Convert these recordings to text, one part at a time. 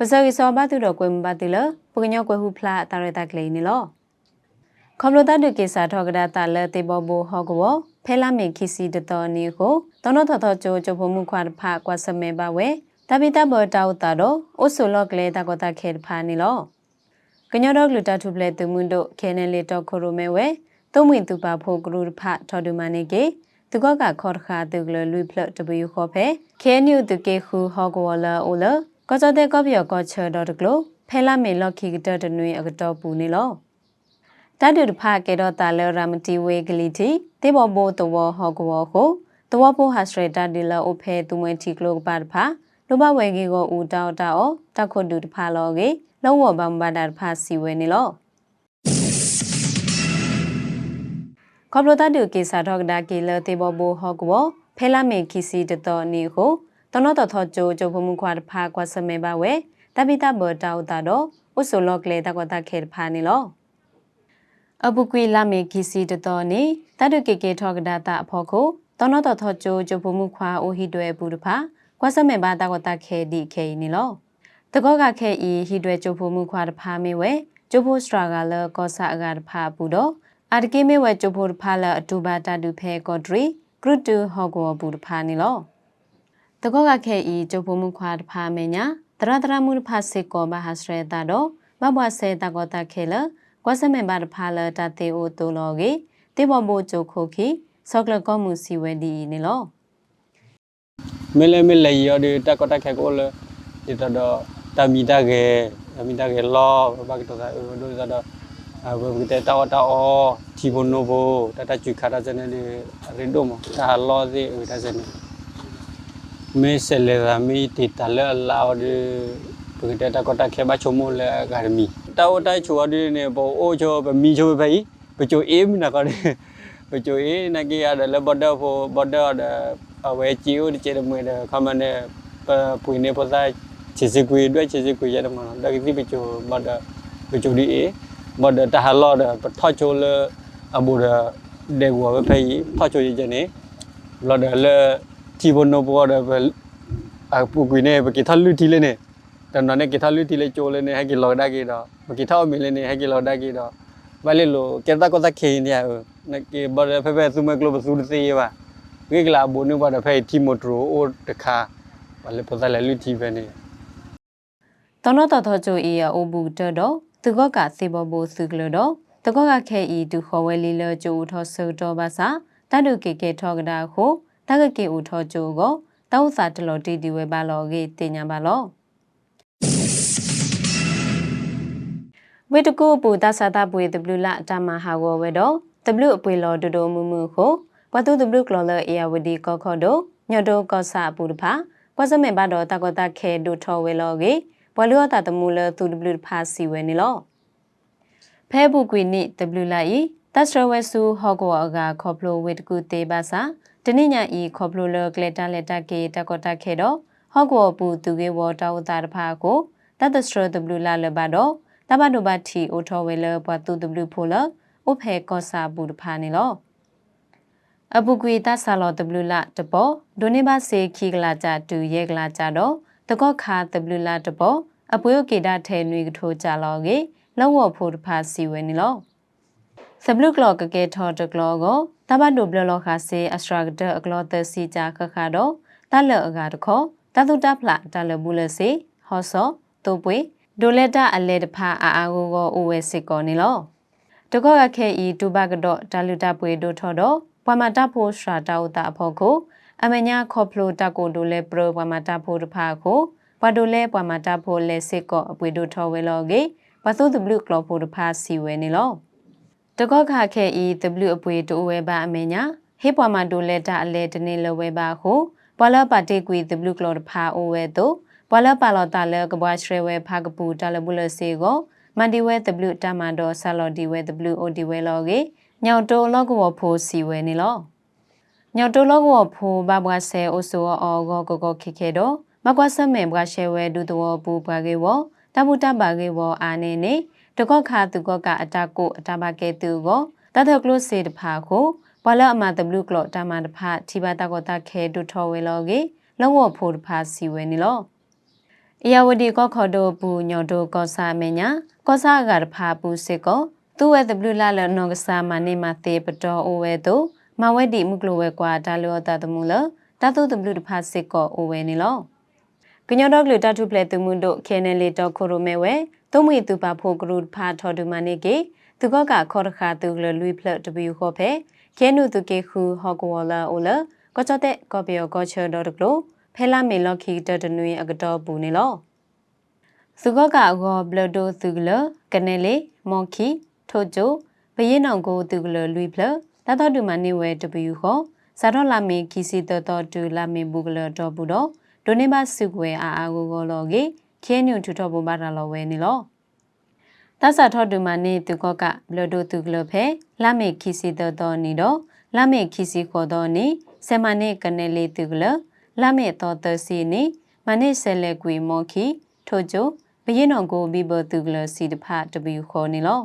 ပစောရီစောဘာသူတော့ကွယ်မပါတိလပကညောကွယ်ဟုဖလားတာရတာကလေးနီလောခမလိုတာဒုကေစာထောကဒါတာလဲတေဘောဘူဟောကဝဖဲလာမေခီစီတတော်နီကိုတောနထောထောချိုချိုဖမှုခွာဖာကွာစမဲပါဝဲတပိတဘောတောက်တာတော့အိုဆိုလော့ကလေးတာကတာခဲဖာနီလောကညောတော့ဂလူတာထုပလက်သူမွန်းတို့ခဲနေလေတော့ခိုရိုမဲဝဲသုံးမွင်သူပါဖို့ဂရုဖာထော်ဒူမနေကေသူကကခေါ်ခါသူကလလူဖလတဘယူခေါ်ဖဲခဲနျူသူကေခူဟောကဝလာအိုလ ကောကြတဲ့ကောပြောကောချေတော်တကလို့ဖဲလာမေလော့ခိကတတနွေအကတော်ပူနေလောတတ်တူတဖကေတော့တာလဲရမတီဝေဂလီတီတေဘောဘိုတဝဟောကဝကိုတဝဘိုဟာစရတာဒီလာအိုဖဲသူမွေတီကလို့ပါတဖာလူဘဝေကြီးကိုဦးတောက်တောက်တခုတူတဖာလောကေလုံးဝဘမ်ဘာဒါတဖာစီဝဲနေလောကောပလိုတာတူကေစာတော့ကဒါကေလတေဘောဘိုဟောကဝဖဲလာမေခီစီတတော်နေကို တနောတထောချိုချိုဖမှုခွာတဖာကွာစမဲပါဝဲတပိတဘောတောက်တာတော့ဥဆိုလောကလေတကွာတခဲတဖာနေလောအပုကွေလာမေကီစီတတော်နေတတုကေကေထောကဒါတာအဖို့ကိုတနောတထောချိုချိုဖမှုခွာအိုဟီတွဲပူတဖာကွာစမဲပါတကွာတခဲဒီခဲနေလောတကောကခဲဤဟီတွဲချိုဖမှုခွာတဖာမေဝဲချိုဖိုစထရာဂလကောဆာအဂါတဖာပူတော့အာတကေမေဝဲချိုဖိုတဖာလအတူပါတတူဖဲကောဒရီဂရုတူဟောကောပူတဖာနေလော တကောကခဲဤကျုပ်ဖို့မှုခွာတဖာမေညာတရတရမှုတဖာစေကောဘာဟာစရတာတော့ဘဘဆဲတကောတခဲလကွာစမေဘာတဖာလတတေအိုတိုလောကေတေဘောဘိုကျုပ်ခိုခီဆောကလကောမှုစီဝဲဒီနေလောမလဲမလဲရဒီတကတခဲကိုလေဒီတော့တမီတကေတမီတကေလောဘာကတော့ဒါတို့ကတော့အဘဘတဲ့တောတောတီဘနိုဘတတချူခါရစနေဒီရင်းဒိုမတာလောစီဥဒါစနေ မေဆလေရာမီတီတလဲလာဒီဘကတဲ့တကတခဲဘချုံမလဲဂါရမီတောတို င်ချူအဒီနေဘောအိုချောဘမီချောပဲဘချိုအေးမနာကရဘချိုအေးနကေရလဲဘဒဖိုဘဒအဝဲချီဦးဒီချေမွေခမနဲ့ပွေနေပစာချစ်စကွေအတွက်ချစ်စကွေရတယ်မနော်ဒါကိဘချိုဘဒဘချိုဒီအေးဘဒတဟလောဒထောချိုလအဘူရဒေဝဘဖေးထောချိုရကျနေလောဒလေတီဘနိုဘောဒဘအပူကွေနေဘကိထလူတီလေနေတန်နနဲ့ကိထလူတီလေချိုလေနေဟကီလောဒါကီတော့ဘကိထောမီလေနေဟကီလောဒါကီတော့ဘာလေလိုကေတာကောတာခေနေရနကေဘရဖေဖေစုမကလိုဘစုစီရပါဝိကလာဘုန်ဘဒဖေးတီမိုထရိုအိုတခါဘာလေပဇာလေလူတီပဲနေတောနောတထောချိုဤအိုဘူးတတော့သူကကစေဘောဘိုစုကလတော့တကောကခဲဤဒုခေါ်ဝဲလီလကျိုထောဆုတော်ပါစာတတုကေကေထောကဒါခု တကကေဦးထောချိုကိုတောက်စာတလောတီတီဝဲပါလောကေတင်ညာပါလောဝေတကူပူတသတာပွေ W လတမဟာဝဝဲတော့ W အပွေလောဒိုဒိုမူမူခုပတူ W ကလောလအေယဝဒီကောခောဒိုညော့ဒိုကောဆာပူတဖာပစမေဘတော့တကောတခဲဒိုထောဝဲလောကေဘလောတာတမူလသူ W ဖာစီဝဲနေလောဖဲဘူးကွီနိ W လိုက် တတ်စရဝဲဆူဟောကောအကခေါပလိုဝေတကူတေပါစာတနိညာဤခေါပလိုလကလက်တာလက်တာကေတကောတခဲတော့ဟောကောပူသူကေဝတောတာတဖာကိုတတ်စရ W လာလဘတော့တဘဒုဘတီအိုထောဝဲလဘသူ W ဖိုလဥဖဲကောစာဘူးတဖာနေလောအပုကွေတဆာလော W လာတပေါ်ဒိုနေပါစေခီကလာကြတူရဲကလာကြတော့တကောခါ W လာတပေါ်အပွေကေတာထဲနွေကထိုးကြလောကေလောဝဖို့တဖာစီဝဲနေလော စဘလုကလောကကေထော်တကလောကိုတဘဒိုဘလလောခါစေအစထရာဂဒအကလောသစီကြခခါတော့တလအကတခောတတုတဖလာတလဘူးလစေဟောစောတုပွေဒိုလက်တာအလဲတဖာအာအာကိုကိုအိုဝဲစစ်ကောနေလောတကောကခဲဤတူဘကတော့တလူတပွေဒိုထော်တော့ပွာမတာဖို့စရာတာဥတာအဖို့ကိုအမညာခေါပလိုတကိုဒိုလဲပရပွာမတာဖို့တဖာကိုဘဒိုလဲပွာမတာဖို့လဲစစ်ကောအပွေဒိုထော်ဝဲလောကေဘသုတဘလူကလောဖို့တဖာစီဝဲနေလော တကောခခဲဤ W အပွေတိုးဝဲပါအမညာဟေပွာမဒိုလဲတာအလဲတနေလဝဲပါဟုဘလပါတေကွေ W ကလောတဖာအိုဝဲတို့ဘလပါလောတာလဲကဘွားရှရဲဝဲဖာကပူတာလဘူးလစေကိုမန်ဒီဝဲ W တမန်တော်ဆာလော်ဒီဝဲ W O D ဝဲလောကေညောင်တိုလောကဝဖိုးစီဝဲနေလောညောင်တိုလောကဝဖိုးဘဘွားဆဲအိုဆိုအောဂောကိုကိုခိခေတော့မကွာဆမဲဘွားရှဲဝဲဒူတော်ပူဘွားကေဝတမှုတပါကေဝအာနေနေ တကောခါသူကောကအတကိုအတပါကေသူကိုတထကလုစေတဖာကိုဘလအမ W ကလောတမန်တဖာထိပါတကောတခဲဒူထောဝဲလောကေလောဝဖိုးတဖာစီဝဲနေလောအယာဝတီကောခေါ်တို့ပူညော်တို့ကောစာမညာကောစာကရဖာပူစစ်ကောသူဝဲတဘလူလာလနောကစာမနေမသေးပတော်အိုဝဲတို့မဝဲဒီမုကလဝဲကွာဒါလောတတမှုလတတုတဘလူတဖာစစ်ကောအိုဝဲနေလောကညောတော့ကလတတုပလက်သူမှုတို့ခဲနေလေတော့ခိုရိုမဲဝဲ သုံးမီသူပါဖို့ကရုဖာထော်ဒူမနေကေသူကောကခေါ်တခါသူကလလွိဖလက်တဘီခေါ်ဖဲခဲနုသူကေခူဟော်ကောလာအိုလကောချတဲ့ကောပီယောကောချောတော့တကလို့ဖဲလာမေလော်ခီတတနွေအကတော်ပူနေလောသူကောကအကောဘလဒိုသူကလကနေလေမော်ခီထိုဂျိုဘရင်အောင်ကိုသူကလလွိဖလက်တတော်တူမနေဝဲတဘီခေါ်ဇာတော့လာမေခီစီတတော်တူလာမေဘူကလတော့ဘူးတော့ဒိုနေပါစုကွယ်အာအာကိုကိုလောကေ ခဲညွန်ထူတော့ဘူပါတာလောဝဲနေလောတဆာထော့တူမနေသူကောကဘလဒိုသူကလဖဲလာမေခီစီတတော်နေတော့လာမေခီစီခေါ်တော်နေဆမနေကနေလေသူကလလာမေတော်တစီနေမနေဆဲလေကွေမော်ခီထိုဂျိုဘရင်အောင်ကိုဘီဘသူကလစီတဖတဘီခေါ်နေလော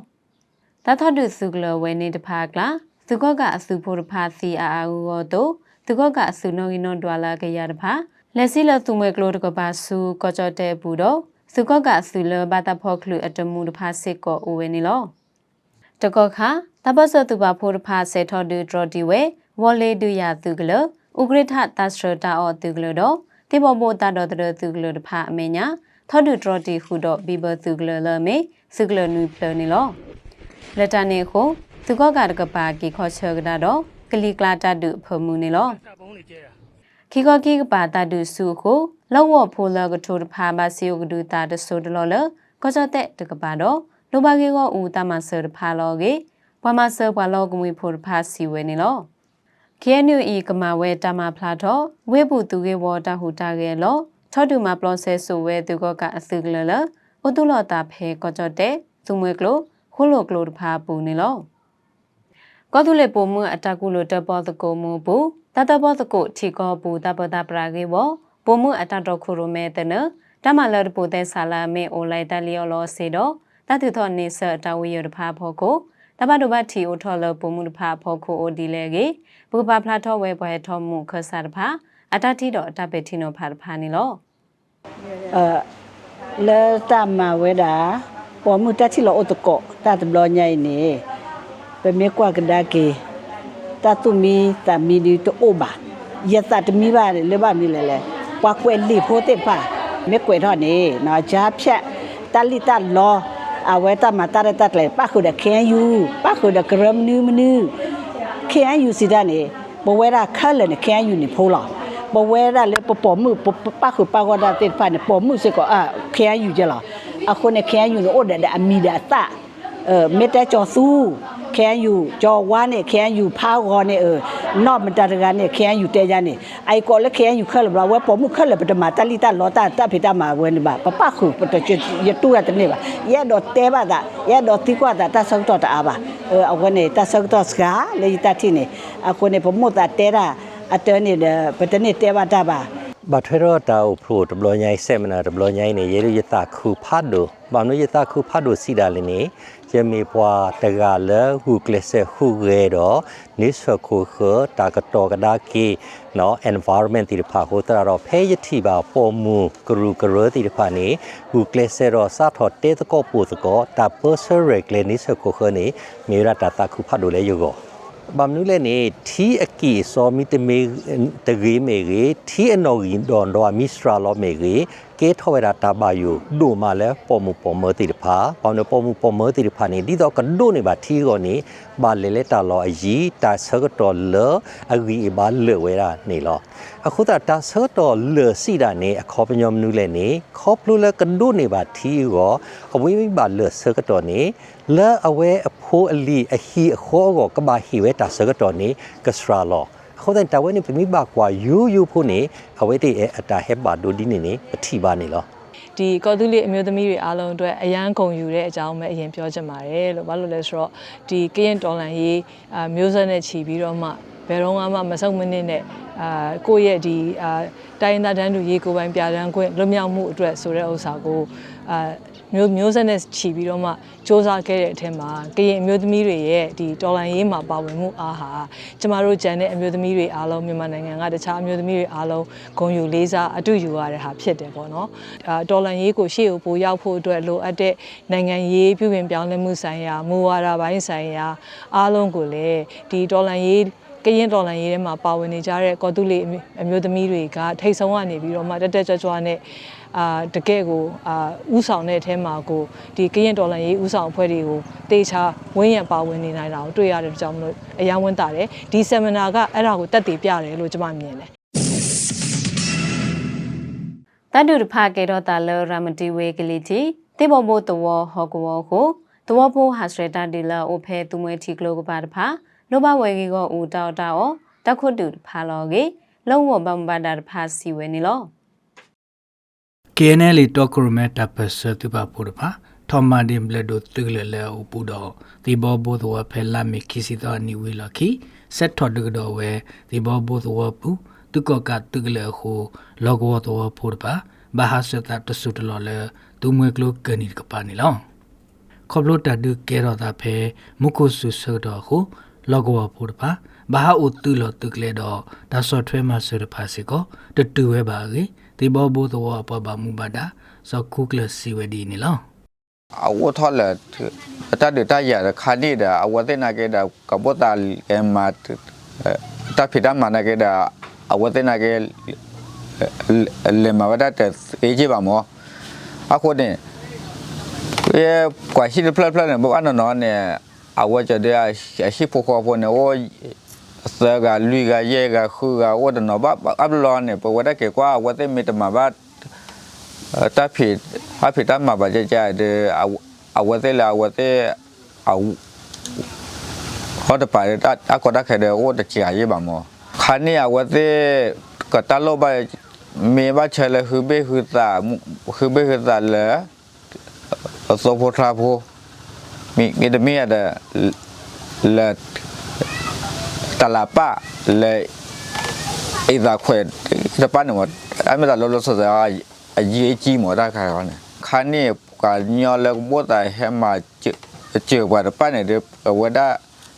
တထတုစုကလဝဲနေတဖကလာသူကောကအစုဖို့တဖစီအာအာဦးတော်တို့သူကောကအစုနောဂီနောဒွာလာကရတဖ လက်စီလသူမွေကလိုတကပါစုကောကြတဲ့ဘူးတော့စုကောကအစုလဘာတာဖောခလူအတမှုတဖစစ်ကောအိုဝဲနေလောတကောခတပတ်စသူပါဖို့တဖဆေထော်ဒူဒရဒီဝဲဝေါ်လေဒူယာသူကလဥဂရိထသစရတာအောသူကလတော့တိဘောဘောတာတော်တဲ့သူကလတဖအမေညာထော်ဒူဒရဒီဟုတော့ဘီဘသူကလလမေစုကလနူပလနေလောလက်တနေခုသူကောကတကပါကီခေါ်ချေကတာတော့ကလီကလာတတုဖမှုနေလော တာပုံးနေကျဲတာခိကခိကပါတတုစုကိုလောဝဖိုလကထိုတဖာပါစီယုကဒူတာတဆိုတလောလကောကြတဲ့တကပါတော့လိုပါကေကောဦးတမဆရဖာလောကေဘမဆဘလောကမွေဖိုတဖာစီဝဲနေလောခဲနူဤကမဝဲတမဖလာတော့ဝေပုသူကေဝတာဟူတာကေလောထောတူမှာပလောဆဲဆိုဝဲသူကောကအစုကလလအိုတုလောတာဖဲကောကြတဲ့သူမွေကလိုခိုးလိုကလိုတဖာပူနေလောကောသူလေပုံမှုအတကူလိုတပေါ်တကိုမူဘူး တတပေါ်တကိုထီကောဘူးတပတပရာကေဘောပုံမှုအတတော်ခုရမဲတဲ့နတမလရပူတဲ့ဆာလာမေအိုလိုက်တလျောလောစေတော့တတုသောနေဆတဝီရတဖာဖို့ကိုတပတ်တပတ်ထီအိုထော်လပုံမှုတဖာဖို့ကိုအိုဒီလေကေဘူပါဖလာထောဝဲပွဲထောမှုခဆာတဖာအတတိတော့အတပေတီနိုဖာတဖာနေလော ờ lơ ta mà với đã bỏ mu ta chỉ là ô tô cọ ta tập lo nhảy nè về mấy qua cái đa kì ta tu mi ta mi đi to ô bà giờ ta tu mi bà lơ bà mi lẹ lẹ qua quên lì phố tê bà mấy quên thôi nè nó chả phẹ ta li ta lo à với ta mà ta đây ta lại bác khử đã khen yu bác khử đã kram nu nu khen yu xí ra nè bỏ với ra khá là nè khen yu nè phố lọ ဘဝဲရလေပပမှုပပခုပကောဒါတေဖာနေပမှုစကောအခဲယူကြလားအခုနေခဲယူလို့ဒတဲ့အမီဒါတအဲမေတ္တာကျော်သူ ခဲယူကျော်ဝါနေခဲယူဖာကောနေเออနော့မတတကနေခဲယူတဲကြနေအိုက်ကောလည်းခဲယူခက်လဘဝဲပမှုခက်လပတမတလီတလောတာတဖိတမှာဝဲနေပါပပခုပတချရတူရတဲ့နေပါရဲတော့တဲပါတာရဲတော့တိကွာတာတဆောက်တော့တာပါเออအခုနေတဆောက်တော့စကားလေတတိနေအခုနေပမှုတာတဲတာအတနေပတနေတဲပါတာပါ ဘာထွေတော့တာကိုဖရိုဒဘလညိုင်းဆက်မနာဒဘလညိုင်းနေရေရရတာခုဖတ်ဒိုဘာနုရတာခုဖတ်ဒိုစီဒါလနေ ယမေပွားတကလဟုကလစဟုရဲတော့နိစခုခတာကတော်ကဒါကီနော် environment တိဖာဟိုတရတော့ဖဲယတိပါပေါ်မူကရူကရတိဖာနေဟုကလစရောစာထောတေတကောပူစကောတာပစရကလနိစခုခနေမေရတာတာခုဖတ်ဒိုလေယောကောဘမ်နူးလည်းနေထီအကီစောမီတမေတကြီးမေကြီးထီအနော်ကြီးဒွန်တော့မီစထရာလောမေကြီး ကေထောဝရတာဘာယုဒိုမာလဲပေါ်မူပေါ်မတိတဖာဘောင်းနပေါ်မူပေါ်မတိတဖာနေဒီတော့ကဒိုနေပါထီကောနေဘာလေလေတာလောအယီတာဆကတော်လအဂီဘာလေဝဲတာနေလောအခုတာတာဆတော်လစီတာနေအခေါ်ပညောမနူးလည်းနေခေါပလူလဲကဒိုနေပါထီကောအဝိမိဘာလဆကတော်နေလဲအဝဲအဖိုးအလီအဟီအခေါ်ကောကဘာဟီဝဲတာဆကတော်နေကစရာလောအ ခုတဲ့တဝဲနေပမိဘကွာယူယူဖို့နေအဝဲတဲ့အတာဟက်ပါဒိုဒီနေနေပတိပါနေလောဒီကော်တူလီအမျိုးသမီးတွေအားလုံးအတွက်အရန်ကုန်ယူတဲ့အကြောင်းပဲအရင်ပြောချင်ပါတယ်လို့ဘာလို့လဲဆိုတော့ဒီကရင်တော်လန်ရေးအာမျိုးဆက်နဲ့ခြီးပြီးတော့မှ ဘယ်တော့မှမဆုတ်မနစ်နဲ့အာကိုယ့်ရဲ့ဒီအာတိုင်းသားတန်းတူရေးကိုယ်ပိုင်ပြတန်းခွင့်လွတ်မြောက်မှုအတွက်ဆိုတဲ့ဥစ္စာကိုအာမျိုးမျိုးဆက်နဲ့ချီပြီးတော့မှစ조사ခဲ့တဲ့အထက်မှာကရင်အမျိုးသမီးတွေရဲ့ဒီတော်လန်ရေးမှာပါဝင်မှုအားဟာကျမတို့ဂျန်တဲ့အမျိုးသမီးတွေအားလုံးမြန်မာနိုင်ငံကတခြားအမျိုးသမီးတွေအားလုံးဂုဏ်ယူလေးစားအတူယူရတဲ့ဟာဖြစ်တယ်ပေါ့နော်အာတော်လန်ရေးကိုရှေ့ကိုပိုရောက်ဖို့အတွက်လိုအပ်တဲ့နိုင်ငံရေးပြုပြင်ပြောင်းလဲမှုဆိုင်ရာမူဝါဒပိုင်းဆိုင်ရာအားလုံးကိုလည်းဒီတော်လန်ရေး ကရင်တော်လန်ရေးထဲမှာပါဝင်နေကြတဲ့ကော်တူလီအမျိုးသမီးတွေကထိတ်ဆုံးကနေပြီးတော့မှတက်တက်ကြွကြွနဲ့အာတကယ့်ကိုအာဥဆောင်တဲ့အထဲမှာကိုဒီကရင်တော်လန်ရေးဥဆောင်အဖွဲ့တွေကိုတေချာဝင်းရံပါဝင်နေနိုင်တာကိုတွေ့ရတဲ့ကြောင့်မလို့အယံဝန်တာတယ်ဒီဆ inar ကအဲ့ဒါကိုတက်တည်ပြတယ်လို့ကျွန်မမြင်တယ်တတုတဖကေတော့တာလရမတီဝေကလီတီတေဘောဘောတဝဟောကဝကိုတဝဖိုဟာစရတာဒီလာအိုဖဲသူမွေတီကလိုကပါတဖာ လောဘဝေကြီးကိုဦးတောက်တောက်တခုတူတဖာလောကေလုံးဝဘမ်ဘာဒါတဖာစီဝဲနေလော KNL တော့ကရမတာပစတူပါပူပါထော်မာဒီဘလဒိုတူလေလေအပူတော့ဒီဘောဘောတော့ဖဲလာမီခီစီတော့နီဝီလခီဆက်ထော်ဒကတော့ဝဲဒီဘောဘောတော့ပူတုကကတူလေဟိုလောကောတော့ပူပါဘာဟာစတာတဆုတလောလေသူမွေကလုကနီကပါနီလောခေါပလိုတဒုကေရတာဖဲမုခုဆုဆတော့ဟို လောကောပူပါဘာဟာဥတူလောတုကလေတော့ဒါဆော့ထွဲမှာဆရဖာစီကိုတတူဝဲပါကြီးဒီဘောဘောတော့ပပမူပါဒါစောခုကလစီဝဒီနီလောအဝတ်ထော်လက်တတ်တရခါနေတာအဝတ်တဲ့နာကေတာကဘောတာကမတ်တဖိတမနာကေတာအဝတ်တဲ့နာကေလေမဝဒတ်အေဂျီပါမောအခုနေအဲကွာရှိဖလဖလနေဘောအနနော်နေ အဝတ်ကြတဲ့အရှိဖို့ခေါ်ဖို့နေဝစကလူကရဲကခုကဝတ်နော်ဘာအဘလောနေပဝဒကေကွာဝတ်တဲ့မီတမဘတ် ta phi ha phi ta ma ba ja ja de a wa te la wa te a ho da pa de ta a ko da khe de o da chia ye ba mo kha ni a wa te ka ta lo ba me ba che le hu be hu ta hu be hu ta le so pho tra pho mi mi de mi da le ta la pa le အိဒါခွဲတပန်းနော်အမေသာလောလောဆဆာအရေးကြီးမော်တာခါရောနေခါနေကညောလဘောတာဟဲမှာကျကျဘာတပန်းနေဝဒ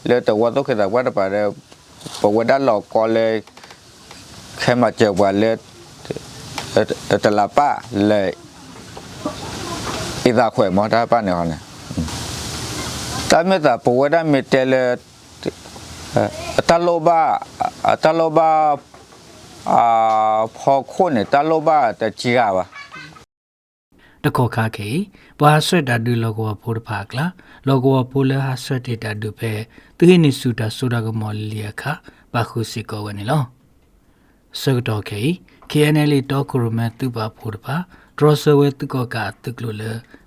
လေတဝတော့ခေတာဝဒပါတဲ့ပဝဒလောကောလေခဲမှာကျဘာလေတလာပါလေအိ ဒါခွဲမော်တာပန်းနေဟောနေတမေတာပဝဒမီတဲလေတလောဘာတလောဘာအာဖော်ခုနေတလောဘာတချီရပါတခောခါခေဘာဆွတ်တာဒူလောကောဖိုးတဖာကလာလောကောဖိုးလဟာဆွတ်တတာဒူဖဲသူဟိနိစုတာဆိုတာကမော်လီယခဘာခုစီကောဝနေလောစကတော့ခေ KNL တော့ကရမတူပါဖိုးတဖာဒရဆဝဲတုကောကတုကလလ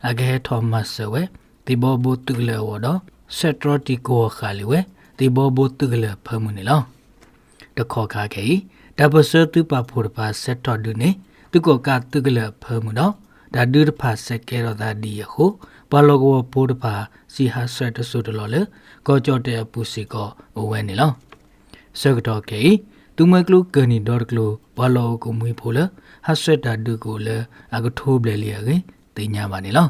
အဂဲထောမတ်ဆဝဲ ဒီဘောဘုတုကလဝတော့ဆက်ထရတီကိုခါလီဝဲဒီဘောဘုတုကလဖမှုနေလောတခောခါခေတပစတူပါဖိုးတဖာဆက်တော်ဒူနေတုကောကတုကလဖမှုတော့ဒါဒုတဖာစက်ကဲတော့ဒါဒီယဟုဘလောကောပိုးတဖာစီဟာဆွတ်တဆုတလောလေကောကြော့တဲ့ပူစီကောအဝဲနေလောစကတော့ကေသူမကလုကနီဒေါ်ကလုဘလောကိုမွေးဖို့လေဟာဆွတ်တာဒုကိုလေအကထိုးပလေလျာကေတင်ညာပါနေလော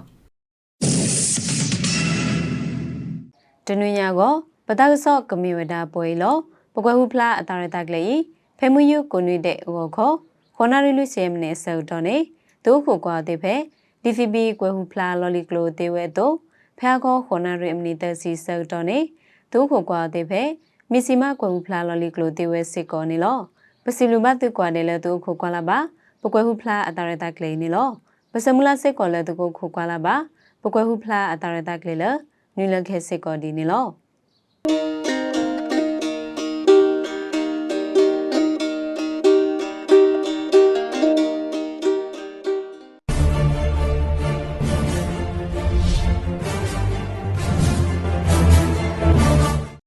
တနွေညာကိုပတကဆော့ကမီဝဒါပွဲလောပကွယ်ဟုဖလားအတာရတကလေးဖဲမယူကိုနွေတဲ့ဟောခေါခေါနာရီလူစီယမနေဆောက်တော့နေဒုခုကွာတဲ့ဖဲ DCB ကွယ်ဟုဖလားလော်လီကလိုတေဝဲတော့ဖဲခေါခေါနာရီအမနီတစီဆောက်တော့နေဒုခုကွာတဲ့ဖဲမီစီမကွယ်ဟုဖလားလော်လီကလိုတေဝဲစစ်ကောနေလောပစီလူမတုကွာတယ်လေဒုခုကွာလာပါပကွယ်ဟုဖလားအတာရတကလေးနေလောပစမူလာစစ်ကောလေဒုခုကွာလာပါပကွယ်ဟုဖလားအတာရတကလေးလေ နွေလခဲစစ်ကောဒီနေလော